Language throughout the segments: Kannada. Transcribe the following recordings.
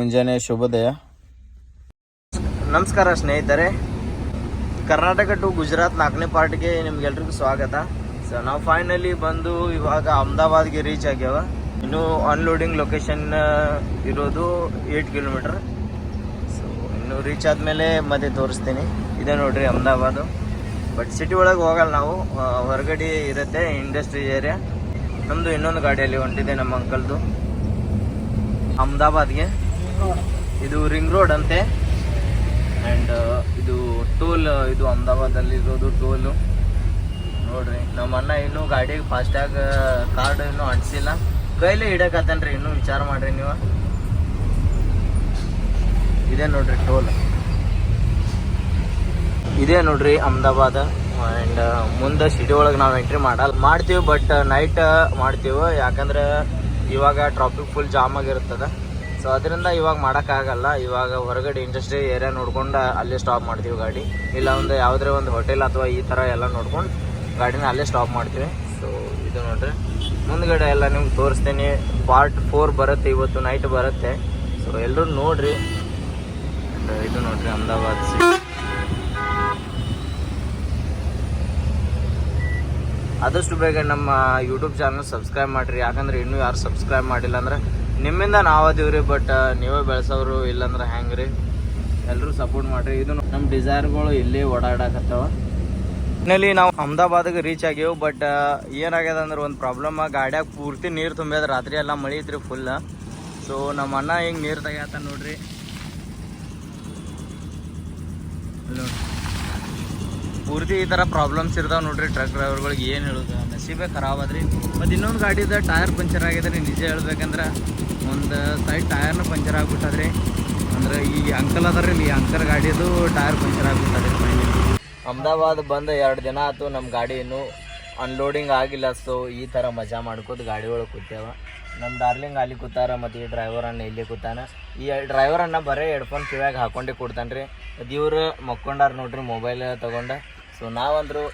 ಮುಂಜಾನೆ ಶುಭೋದಯ. ನಮಸ್ಕಾರ ಸ್ನೇಹಿತರೆ. ಕರ್ನಾಟಕ ಟು ಗುಜರಾತ್ ನಾಲ್ಕನೇ ಪಾರ್ಟ್ಗೆ ನಿಮ್ಗೆಲ್ರಿಗೂ ಸ್ವಾಗತ. ಸೊ ನಾವು ಫೈನಲಿ ಬಂದು ಇವಾಗ ಅಹಮದಾಬಾದ್ಗೆ ರೀಚ್ ಆಗ್ಯಾವ. ಇನ್ನು ಅನ್ಲೋಡಿಂಗ್ ಲೊಕೇಶನ್ ಇರೋದು ಏಟ್ ಕಿಲೋಮೀಟರ್ ಸೊ ಇನ್ನು ರೀಚ್ ಆದಮೇಲೆ ಮತ್ತೆ ತೋರಿಸ್ತೀನಿ. ಇದೆ ನೋಡ್ರಿ ಅಹಮದಾಬಾದು. ಬಟ್ ಸಿಟಿ ಒಳಗೆ ಹೋಗಲ್ಲ ನಾವು. ಹೊರಗಡೆ ಇರುತ್ತೆ ಇಂಡಸ್ಟ್ರಿ ಏರಿಯಾ ನಮ್ಮದು ಇನ್ನೊಂದು ಗಾಡಿಯಲ್ಲಿ ಹೊಂಟಿದೆ ನಮ್ಮ ಅಂಕಲ್ದು ಅಹಮದಾಬಾದ್ಗೆ. ಇದು ರಿಂಗ್ ರೋಡ್ ಅಂತೆ. ಆ್ಯಂಡ್ ಇದು ಟೋಲ್ ಇದು ಅಹಮದಾಬಾದಲ್ಲಿ ಇರೋದು ಟೋಲು ನೋಡ್ರಿ, ನಮ್ಮ ಅಣ್ಣ ಇನ್ನೂ ಗಾಡಿಗೆ ಫಾಸ್ಟ್ಯಾಗ ಕಾರ್ಡ್ ಇನ್ನೂ ಅಂಟಿಸಿಲ್ಲ. ಕೈಲೇ ಇಡಕತ್ತನ್ರಿ ಇನ್ನೂ ವಿಚಾರ ಮಾಡ್ರಿ ನೀವು. ಇದೇ ನೋಡ್ರಿ ಟೋಲ್ ಇದೇ ನೋಡ್ರಿ ಅಹಮದಾಬಾದ್. ಆ್ಯಂಡ್ ಮುಂದೆ ಸಿಟಿ ಒಳಗೆ ನಾವು ಎಂಟ್ರಿ ಮಾಡಲ್ಲ. ಮಾಡ್ತೀವಿ ಬಟ್ ನೈಟ್ ಮಾಡ್ತೀವಿ. ಯಾಕಂದ್ರೆ, ಇವಾಗ ಟ್ರಾಫಿಕ್ ಫುಲ್ ಜಾಮ್ ಆಗಿರ್ತದೆ. ಸೊ ಅದರಿಂದ ಇವಾಗ ಮಾಡೋಕ್ಕಾಗಲ್ಲ. ಇವಾಗ ಹೊರಗಡೆ ಇಂಡಸ್ಟ್ರಿ ಏರಿಯಾ ನೋಡ್ಕೊಂಡು ಅಲ್ಲೇ ಸ್ಟಾಪ್ ಮಾಡ್ತೀವಿ ಗಾಡಿ. ಇಲ್ಲ ಒಂದು ಯಾವುದೇ ಒಂದು ಹೋಟೆಲ್ ಅಥವಾ ಈ ಥರ ಎಲ್ಲ ನೋಡ್ಕೊಂಡು ಗಾಡಿನ ಅಲ್ಲೇ ಸ್ಟಾಪ್ ಮಾಡ್ತೀವಿ. ಸೊ ಇದು ನೋಡ್ರಿ. ಮುಂದ್ಗಡೆ ಎಲ್ಲ ನಿಮ್ಗೆ ತೋರಿಸ್ತೀನಿ. ಪಾರ್ಟ್ ಫೋರ್ ಬರುತ್ತೆ, ಇವತ್ತು ನೈಟ್ ಬರುತ್ತೆ. ಸೊ ಎಲ್ಲರೂ ನೋಡ್ರಿ. ಇದು ನೋಡ್ರಿ, ಅಹಮದಾಬಾದ್ ಆದಷ್ಟು ಬೇಗ ನಮ್ಮ ಯೂಟ್ಯೂಬ್ ಚಾನಲ್ ಸಬ್ಸ್ಕ್ರೈಬ್ ಮಾಡಿರಿ. ಯಾಕಂದ್ರೆ ಇನ್ನೂ ಯಾರು ಸಬ್ಸ್ಕ್ರೈಬ್ ಮಾಡಿಲ್ಲ ಅಂದ್ರೆ ನಿಮ್ಮಿಂದ ನಾವು ಅದೀವ್ರಿ ಬಟ್ ನೀವೇ ಬೆಳೆಸೋರು ಇಲ್ಲಂದ್ರೆ ಹೆಂಗೆ ರೀ ಎಲ್ಲರೂ ಸಪೋರ್ಟ್ ಮಾಡಿರಿ. ಇದು ನಮ್ಮ ಡಿಸೈರ್ಗಳು ಇಲ್ಲೇ ಓಡಾಡಕತ್ತಾವ. ಫೈನಲಿ ನಾವು ಅಹಮದಾಬಾದ್ಗೆ ರೀಚ್ ಆಗ್ಯವು ಬಟ್ ಏನಾಗ್ಯದ ಅಂದ್ರೆ ಒಂದು ಪ್ರಾಬ್ಲಮ್ ಗಾಡ್ಯಾಗ ಪೂರ್ತಿ ನೀರು ತುಂಬ್ಯದ ರಾತ್ರಿ ಎಲ್ಲ ಮಳೆ ಐತ್ರಿ ಫುಲ್ ಸೊ ನಮ್ಮ ಅಣ್ಣ ಹಿಂಗೆ ನೀರು ತೆಗ್ಯಾತ ನೋಡ್ರಿ. ಪೂರ್ತಿ ಈ ಥರ ಪ್ರಾಬ್ಲಮ್ಸ್ ಇರ್ತಾವೆ ನೋಡ್ರಿ ಟ್ರಕ್ ಡ್ರೈವರ್ಗಳಿಗೆ ಏನು ಹೇಳೋದು, ನಸೀಬೇ ಖರಾಬ್ ಅದ್ರಿ ಮತ್ತು ಇನ್ನೊಂದು ಗಾಡಿದ ಟೈರ್ ಪಂಚರ್ ಆಗಿದೆ ನಿಜ ಹೇಳ್ಬೇಕಂದ್ರೆ ಒಂದು ಸೈಡ್ ಟಯರ್ನ ಪಂಚರ್ ಆಗ್ಬಿಟ್ಟದ್ರಿ, ಅಂದ್ರೆ ಈ ಅಂಕಲ್ ಅದಾರ ಈ ಅಂಕಲ್ ಗಾಡಿದು ಟೈರ್ ಪಂಚರ್ ಆಗ್ಬಿಟ್ಟದ್ರಿ ಅಹಮದಾಬಾದ್ ಬಂದ ಎರಡು ದಿನ ಆಯ್ತು ನಮ್ಮ ಗಾಡಿ ಇನ್ನೂ ಅನ್ಲೋಡಿಂಗ್ ಆಗಿಲ್ಲ ಸೊ ಈ ಥರ ಮಜಾ ಮಾಡ್ಕೋತ ಗಾಡಿ ಒಳಗೆ ಕೂತೇವ. ನಮ್ಮ ಡಾರ್ಲಿಂಗ್ ಅಲ್ಲಿ ಕೂತಾರ, ಮತ್ತು ಈ ಡ್ರೈವರ್ ಅನ್ನ ಇಲ್ಲಿ ಕೂತಾನ. ಈ ಡ್ರೈವರ್ ಅನ್ನ ಬರೀ ಹೆಡ್ಫೋನ್ ಕಿವ್ಯಾಗ ಹಾಕೊಂಡೇ ಕೊಡ್ತಾನೆ ರೀ ಅದು ಇವ್ರು ಮಕ್ಕೊಂಡಾರ ನೋಡ್ರಿ ಮೊಬೈಲ್ ತಗೊಂಡ. ಸೊ ನಾವಂದ್ರು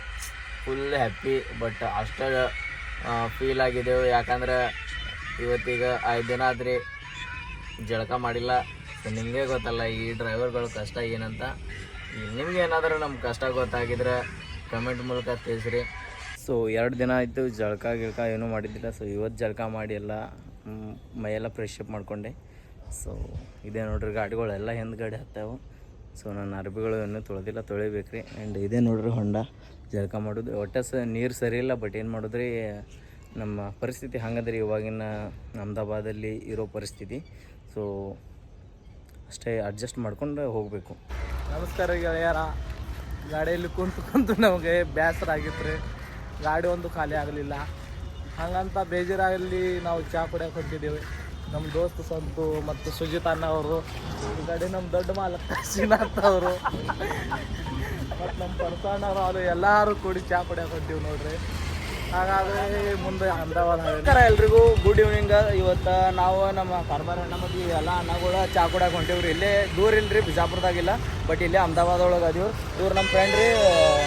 ಫುಲ್ ಹ್ಯಾಪಿ ಬಟ್ ಅಷ್ಟು ಫೀಲ್ ಆಗಿದ್ದೆವು. ಯಾಕಂದ್ರೆ ಇವತ್ತೀಗ ಐದು ದಿನ ಆದರೆ ಜಳಕ ಮಾಡಿಲ್ಲ. ನಿಮಗೆ ಗೊತ್ತಲ್ಲ, ಈ ಡ್ರೈವರ್ಗಳು ಕಷ್ಟ ಏನಂತ. ನಿಮ್ಗೆ ಏನಾದರೂ ನಮ್ಮ ಕಷ್ಟ ಗೊತ್ತಾಗಿದ್ರೆ ಕಮೆಂಟ್ ಮೂಲಕ ತಿಳಿಸ್ರಿ. ಸೊ ಎರಡು ದಿನ ಆಯಿತು ಜಳಕ ಗಿಳಕ ಏನೂ ಮಾಡಿದ್ದಿಲ್ಲ. ಸೊ ಇವತ್ತು ಜಳಕ ಮಾಡಿ ಎಲ್ಲ ಮೈಯೆಲ್ಲ ಫ್ರೆಶ್ ಅಪ್ ಮಾಡ್ಕೊಂಡೆ. ಸೊ ಇದೇ ನೋಡ್ರಿ ಗಾಡಿಗಳೆಲ್ಲ ಹಿಂದ್ಗಡೆ ಹತ್ತಾವು. ಸೊ ನನ್ನ ಅರ್ಬಿಗಳು ಇನ್ನೂ ತೊಳೆದಿಲ್ಲ, ತೊಳಿಬೇಕ್ರಿ. ಆ್ಯಂಡ್ ಇದೇ ನೋಡ್ರಿ ಹೊಂಡ ಜಳಕ ಮಾಡೋದು. ಒಟ್ಟು ಸ ನೀರು ಸರಿ ಇಲ್ಲ ಬಟ್ ಏನು ಮಾಡೋದ್ರಿ? ನಮ್ಮ ಪರಿಸ್ಥಿತಿ ಹಾಗಂದ್ರೆ ಇವಾಗಿನ ಅಹಮದಾಬಾದಲ್ಲಿ ಇರೋ ಪರಿಸ್ಥಿತಿ. ಸೊ ಅಷ್ಟೇ ಅಡ್ಜಸ್ಟ್ ಮಾಡ್ಕೊಂಡು ಹೋಗಬೇಕು. ನಮಸ್ಕಾರ ಗೆಳೆಯರ. ಗಾಡಿಯಲ್ಲಿ ಕುಂತು ಕುಂತು ನಮಗೆ ಬೇಸರ ಆಗಿತ್ತು ಗಾಡಿ ಒಂದು ಖಾಲಿ ಆಗಲಿಲ್ಲ. ಹಂಗಂತ ಬೇಜಾರಾಗಲಿ ನಾವು ಚಹಾ ಕುಡಿಯೋಕೆ ಹೊಂಟಿದ್ದೀವಿ ನಮ್ಮ ದೋಸ್ತ ಸಂತು ಮತ್ತು ಸುಜಿತ್ ಅಣ್ಣ ಅವರು. ಈ ಗಾಡಿ ನಮ್ಮ ದೊಡ್ಡ ಮಾಲಕ ಶ್ರೀನಾಥ್ ಅವರು. ಮತ್ತು ನಮ್ಮ ಪರಸಣ್ಣವರು ಅವರು ಎಲ್ಲರೂ ಕೂಡಿ ಚಹಾ ಕುಡಿಯೋಕೆ ಹೊಂಟೀವಿ ನೋಡ್ರಿ. ಹಾಗಾದ್ರೆ ಮುಂದೆ ಅಹಮದಾಬಾದ್ ನಮಸ್ಕಾರ ಎಲ್ರಿಗೂ. ಗುಡ್ ಈವ್ನಿಂಗ್ ಇವತ್ತು ನಾವು ನಮ್ಮ ಕಾರ್ಬಾರ್ ಅಣ್ಣ ಮತ್ತು ಎಲ್ಲ ಅಣ್ಣಗಳು ಚಾ ಕೂಡ ಹೊಂಟಿವ್ರಿ ಇಲ್ಲೇ ದೂರ ಇಲ್ರಿ, ಬಿಜಾಪುರದಾಗಿಲ್ಲ. ಬಟ್ ಇಲ್ಲೇ ಅಹಮದಾಬಾದ್ ಒಳಗೆ ಅದೀವಿ ಇವ್ರು ನಮ್ಮ ಫ್ರೆಂಡ್ ರೀ,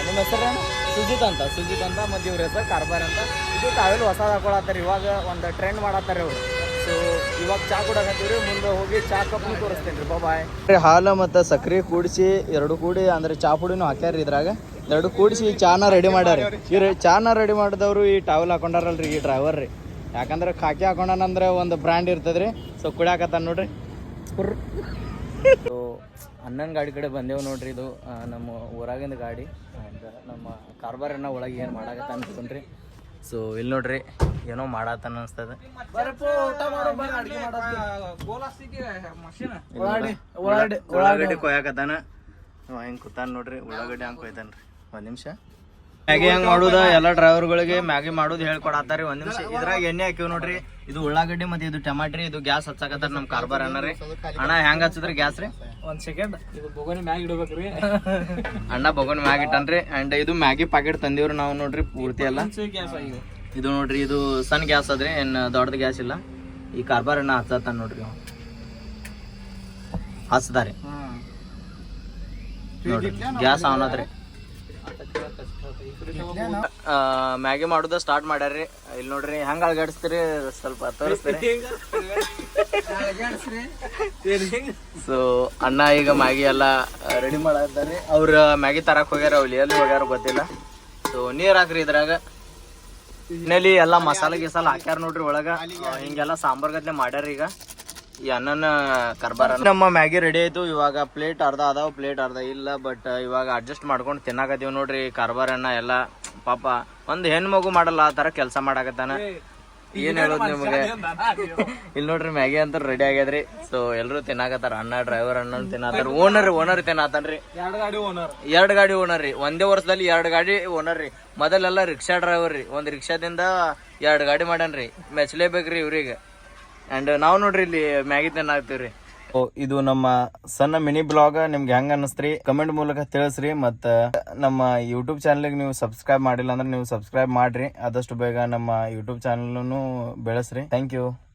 ನಿಮ್ಮ ಹೆಸರು ಸುಜಿತ್ ಅಂತ. ಸುಜಿತ್ ಅಂತ ಮತ್ತು ಇವ್ರ ಹೆಸರು ಕಾರ್ಬಾರ್ ಅಂತ. ಇದು ತಾವೆಲ್ಲ ಹೊಸದು ಹಾಕೊಳತ್ತಾರ. ಇವಾಗ ಒಂದು ಟ್ರೆಂಡ್ ಮಾಡತ್ತಾರೆ ಇವ್ರು ಸೊ ಇವಾಗ ಚಾ ಕುಡಕತ್ತೀವ್ರಿ ಮುಂದೆ ಹೋಗಿ ಚಾ ಕಪ್ನು ತೋರಿಸ್ತೇನೆ ರೀ ಬಾಯ್ ಹಾಲು ಮತ್ತು ಸಕ್ಕರೆ ಕೂಡಿಸಿ ಎರಡು ಕೂಡಿ, ಅಂದ್ರೆ ಚಾ ಪುಡಿನೂ ಹಾಕ್ಯಾರ ಇದ್ರಾಗ. ಎರಡು ಕೂಡಿಸಿ ಚಾನ ರೆಡಿ ಮಾಡ್ಯಾರ ಇವ್ರು ಚಾನ ರೆಡಿ ಮಾಡಿದವರು ಈ ಟಾವೆಲ್ ಹಾಕೊಂಡಾರಲ್ರಿ ಈ ಡ್ರೈವರ್ ರೀ. ಯಾಕಂದ್ರೆ ಖಾಕಿ ಹಾಕೊಂಡನಂದ್ರೆ ಒಂದು ಬ್ರ್ಯಾಂಡ್ ಇರ್ತದ್ರಿ. ಸೊ ಕುಡಿಯಾಕತ್ತಾನ ನೋಡ್ರಿ. ಸೊ ಅಣ್ಣನ ಗಾಡಿ ಕಡೆ ಬಂದೇವು ನೋಡ್ರಿ ಇದು. ನಮ್ಮ ಊರಾಗಿಂದ ಗಾಡಿ. ನಮ್ಮ ನಮ್ಮ ಕಾರ್ಬಾರನ್ನ ಒಳಗೆ ಏನು ಮಾಡಾಕತ್ತ ಅನ್ಕೊಂಡ್ರಿ. ಸೊ ಇಲ್ಲಿ ನೋಡ್ರಿ ಏನೋ ಮಾಡತ್ತಾನ ಅನ್ಸ್ತದ. ಒಳಗಡೆ ಉಳ್ಳಾಗಡ್ಡಿ ಕೊಯ್ಯಾಕತ್ತಾನ. ಹೆಂಗೆ ಹೆಂಗ್ ಕೂತಾನ ನೋಡ್ರಿ ಉಳ್ಳಾಗಡ್ಡಿ ಹಂಗ್ ಕೊಯ್ತಾನ್ರಿ. ಒಂದ್ ನಿಮಿಷ. ಮ್ಯಾಗಿ ಹೆಂಗ್ ಮಾಡುದ? ಎಲ್ಲ ಡ್ರೈವರ್ಗಳಿಗೆ ಮ್ಯಾಗಿ ಮಾಡೋದು ಹೇಳ್ಕೊಡತ್ತಾರಿ ಒಂದ್ ನಿಮಿಷ. ಇದ್ರಾಗ ಎಣ್ಣೆ ಹಾಕಿವ್ ನೋಡ್ರಿ. ಇದು ಉಳ್ಳಾಗಡ್ಡಿ ಮತ್ತೆ ಇದು ಟಮಾಟ್ರಿ ಇದು ಗ್ಯಾಸ್ ಹಚ್ಚಾಕತ್ತಾರ ನಮ್ ಕಾರ್ಬಾರ್ ಅಣ್ಣ ರೀ. ಅಣ್ಣ ಹೆಂಗ್ ಹಚ್ಚಿದ್ರಿ ಗ್ಯಾಸ್ ರೀ? ಒಂದ್ ಸೆಕೆಂಡ್. ಇದು ಬೊಗೋನಿ ಮ್ಯಾಗ ಇಡ್ಬೇಕ್ರಿ. ಅಣ್ಣ ಬೊಗೋನಿ ಮ್ಯಾಗ್ ಇಟ್ಟನ್ರಿ. ಅಂಡ್ ಇದು ಮ್ಯಾಗಿ ಪ್ಯಾಕೆಟ್ ತಂದಿವ್ರಿ ನಾವು ನೋಡ್ರಿ ಪೂರ್ತಿ ಎಲ್ಲ. ಇದು ನೋಡ್ರಿ ಇದು ಸಣ್ಣ ಗ್ಯಾಸ್ ಅದ್ರಿ. ಏನ್ ದೊಡ್ಡದ ಗ್ಯಾಸ್ ಇಲ್ಲ. ಈ ಕಾರ್ಬಾರ್ ಅಣ್ಣ ಹಚ್ಚತಾನ ನೋಡ್ರಿ ಹಚ್ಚದಾರಿ ಹಚ್ದಾರಿ. ನೋಡ್ರಿ ಗ್ಯಾಸ್ ಆನ್ ಅದ್ರಿ ಮ್ಯಾಗಿ ಮಾಡುದ ಸ್ಟಾರ್ಟ್ ಮಾಡ್ಯಾರ್ರಿ. ಇಲ್ಲಿ ನೋಡ್ರಿ ಹೆಂಗ್ ಅಳಗಾಡಿಸ್ತೀರಿ? ಸ್ವಲ್ಪ ತೋರಿಸ್ತೀರಿ. ಸೊ ಅಣ್ಣ ಈಗ ಮ್ಯಾಗಿ ಎಲ್ಲ ರೆಡಿ ಮಾಡಿದ್ದಾರೆ ಅವ್ರ ಮ್ಯಾಗಿ ತರಕ್ ಹೋಗ್ಯಾರ ಅವ್ಲಿ ಎಲ್ಲಿ ಹೋಗ್ಯಾರ ಗೊತ್ತಿಲ್ಲ. ಸೊ ನೀರ್ ಹಾಕ್ರಿ ಇದ್ರಾಗ. ಇನ್ನಲ್ಲಿ ಎಲ್ಲ ಮಸಾಲೆ ಗಿಸಾಲ ಹಾಕ್ಯಾರ ನೋಡ್ರಿ ಒಳಗ. ಹಿಂಗೆಲ್ಲ ಸಾಂಬಾರ್ ಗದ್ಲೆ ಮಾಡ್ಯಾರ ಈಗ. ಈ ಅನ್ನನ ಕರ್ಬಾರ ನಮ್ಮ ಮ್ಯಾಗಿ ರೆಡಿ ಆಯ್ತು. ಇವಾಗ ಪ್ಲೇಟ್ ಅರ್ಧ ಅದಾವ ಪ್ಲೇಟ್ ಅರ್ಧ ಇಲ್ಲ ಬಟ್ ಇವಾಗ ಅಡ್ಜಸ್ಟ್ ಮಾಡ್ಕೊಂಡು ತಿನ್ನಾಕತ್ತೀವಿ ನೋಡ್ರಿ ಕಾರ್ಬಾರ್ ಅನ್ನ ಎಲ್ಲ. ಪಾಪ ಒಂದ್ ಹೆಣ್ ಮಗು ಮಾಡಲ್ಲ ಆ ತರ ಕೆಲಸ ಮಾಡಾಕತ್ತಾನ. ಏನ್ ಹೇಳೋದು ನಿಮಗೆ? ಇಲ್ಲಿ ನೋಡ್ರಿ ಮ್ಯಾಗಿ ಅಂತ ರೆಡಿ ಆಗ್ಯದ್ರಿ. ಸೊ ಎಲ್ರು ತಿನ್ನಾಕತ್ತಾರ ಅಣ್ಣ ಡ್ರೈವರ್ ಅಣ್ಣ ತಿನ್ನಾತಾರ. Owner owner ತಿನ್ನಾತನ್ರಿ. ಎರಡು ಗಾಡಿ ಓನರ್ ಎರಡ್ ಗಾಡಿ ಓನರ್ ರೀ. ಒಂದೇ ವರ್ಷದಲ್ಲಿ ಎರಡ್ ಗಾಡಿ ಓನರ್ ರೀ. ಮೊದಲೆಲ್ಲ ರಿಕ್ಷಾ ಡ್ರೈವರ್ ರೀ. ಒಂದ್ ರಿಕ್ಷಾದಿಂದ ಎರಡ್ ಗಾಡಿ ಮಾಡ್ಯಾನ್ರಿ. ಮೆಚ್ಲೇಬೇಕ್ರಿ ಇವ್ರಿಗೆ. ಅಂಡ್ ನಾವು ನೋಡ್ರಿ ಇಲ್ಲಿ ಮ್ಯಾಗಿ ಓ, ಇದು ನಮ್ಮ ಸಣ್ಣ ಮಿನಿ ಬ್ಲಾಗ್, ನಿಮ್ಗೆ ಹೆಂಗ ಅನ್ನಿಸ್ತ್ರಿ? ಕಮೆಂಟ್ ಮೂಲಕ ತಿಳಿಸ್ರಿ, ಮತ್ತ, ನಮ್ಮ ಯೂಟ್ಯೂಬ್ ಚಾನಲ್ಗೆ ನೀವು ಸಬ್ಸ್ಕ್ರೈಬ್ ಮಾಡಿಲ್ಲ ಅಂದ್ರೆ ನೀವು ಸಬ್ಸ್ಕ್ರೈಬ್ ಮಾಡ್ರಿ. ಆದಷ್ಟು ಬೇಗ ನಮ್ಮ ಯೂಟ್ಯೂಬ್ ಚಾನಲ್ನು ಬೆಳೆಸ್ರಿ. Thank you